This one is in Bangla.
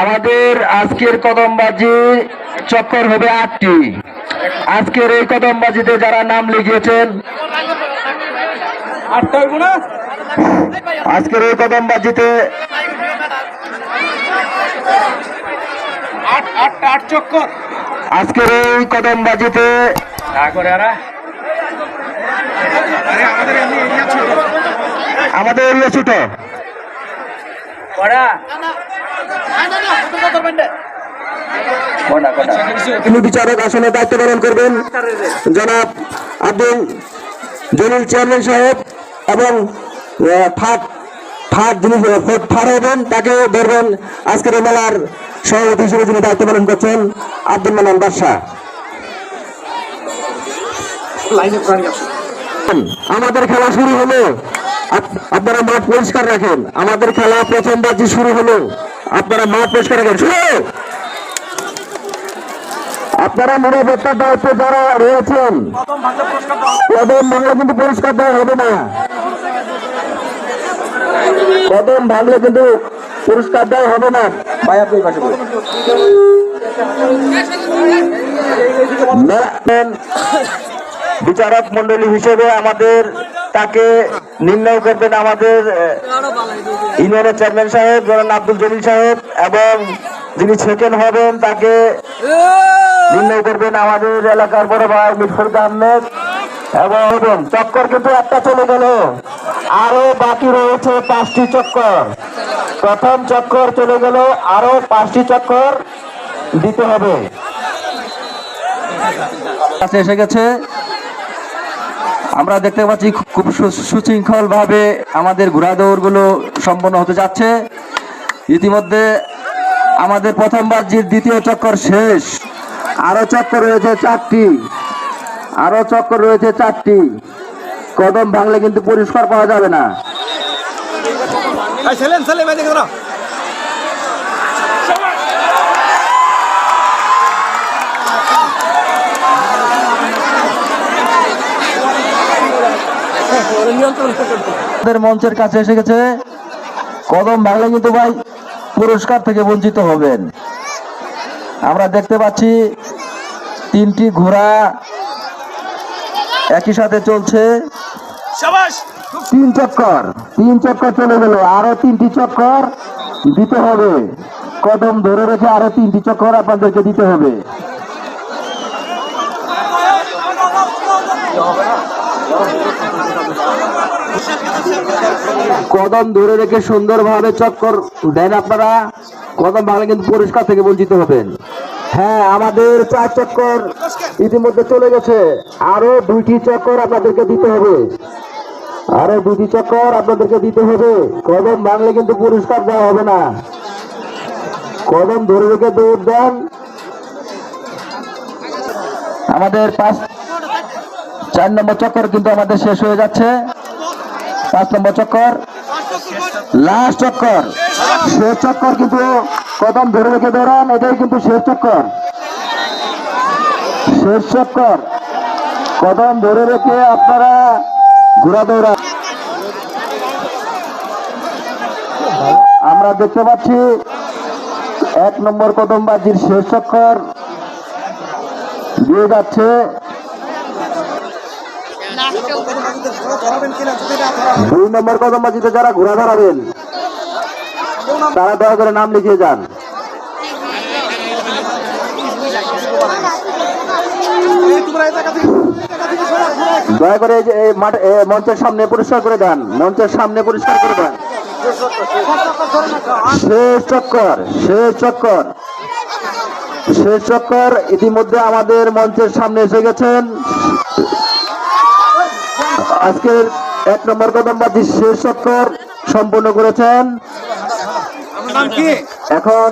আমাদের আজকের কদমবাজি চক্কর হবে আটটি। আজকের এই কদমবাজিতে যারা নাম লিখিয়েছেন, আজকের এই কদমবাজিতে আজকের এই কদমবাজিতে আমাদের এরিয়া ছোট। বিচারক আসনে দায়িত্ব পালন করবেন। জনাব আব্দুল জলিল চেয়ারম্যান সাহেব এবং যিনি হবেন তাকে ধরবেন। আজকের মেলার সভাপতি হিসেবে যিনি দায়িত্ব পালন করছেন আব্দুল মানান বাদশাহ। আমাদের খেলা শুরু হলো। আপ- আপনারা মাঠ পরিষ্কার রাখেন। আমাদের খেলা প্রথম বাজি শুরু হলো। আপনারা মাঠ পরিষ্কার রাখেন আপনারা নিরাপত্তার দায়িত্বে যারা রয়েছেন, কদম ভাঙলে কিন্তু পরিষ্কার দেওয়া হবে না। কদম ভাঙলে কিন্তু পুরস্কার দেওয়া হবে না। ভাই, আপনি বিচারক মন্ডলী হিসেবে আমাদের তাকে নির্ণয় করবেন আমাদের ইউনিয়নের চেয়ারম্যান সাহেব, জনাব আব্দুল জলিল সাহেব, এবং যিনি সেকেন্ড হবেন তাকে নির্ণয় করবেন আমাদের এলাকার বড় ভাই মিটফুল আহমেদ। এবং চক্কর কিন্তু একটা চলে গেল। আরও বাকি রয়েছে পাঁচটি চক্কর। প্রথম চক্কর চলে গেল আরও পাঁচটি চক্কর দিতে হবে। এসে গেছে। আমরা দেখতে পাচ্ছি খুব সুশৃঙ্খল ভাবে আমাদের ঘোড়া দৌড়গুলো সম্পন্ন হতে যাচ্ছে। ইতিমধ্যে আমাদের প্রথমবার যে দ্বিতীয় চক্কর শেষ আরও চক্কর রয়েছে চারটি আরও চক্কর রয়েছে চারটি। কদম ভাঙলে কিন্তু পরিষ্কার পাওয়া যাবে না। আমাদের মঞ্চের কাছে এসে গেছে কদম ভাঙলে কিন্তু ভাই পুরস্কার থেকে বঞ্চিত হবেন। আমরা দেখতে পাচ্ছি তিনটি ঘোড়া একই সাথে চলছে। তিন চক্কর তিন চক্কর চলে গেল আরও তিনটি চক্কর দিতে হবে। কদম ধরে রেখে আরও তিনটি চক্কর আপনাদেরকে দিতে হবে। কদম ধরে রেখে সুন্দরভাবে চক্কর দেন আপনারা। কদম ভাঙলে কিন্তু পুরস্কার থেকে বঞ্চিত হবেন। হ্যাঁ আমাদের চার চক্কর ইতিমধ্যে চলে গেছে। আরও দুইটি চক্কর আপনাদেরকে দিতে হবে। আরও দুটি চক্কর আপনাদেরকে দিতে হবে। কদম ভাঙলে কিন্তু পুরস্কার দেওয়া হবে না। কদম ধরে রেখে দৌড় দেন। আমাদের পাঁচ চার নম্বর চক্কর কিন্তু আমাদের শেষ হয়ে যাচ্ছে। পাঁচ নম্বর চক্কর। লাস্ট চক্কর। শেষ চক্কর কিন্তু কদম ধরে রেখে দৌড়ান, এটাই কিন্তু শেষ চক্কর। শেষ চক্কর। কদম ধরে রেখে আপনারা ঘোরা দৌড়ান। আমরা দেখতে পাচ্ছি এক নম্বর কদম বাজির শেষ চক্কর। দিয়ে যাচ্ছে ধরাবেন কিনা যদি না দুই নম্বর কদম বাজিতে যারা ঘোরা ধরাবেন তারা দয়া করে নাম লিখিয়ে যান। দয়া করে মঞ্চের সামনে পরিষ্কার করে দেন মঞ্চের সামনে পরিষ্কার করে দেন। শেষ চক্কর শেষ চক্কর শেষ চক্কর ইতিমধ্যে আমাদের মঞ্চের সামনে এসে গেছেন। আজকের এক নম্বর কদম বাজি শেষ চক্কর সম্পূর্ণ করেছেন। এখন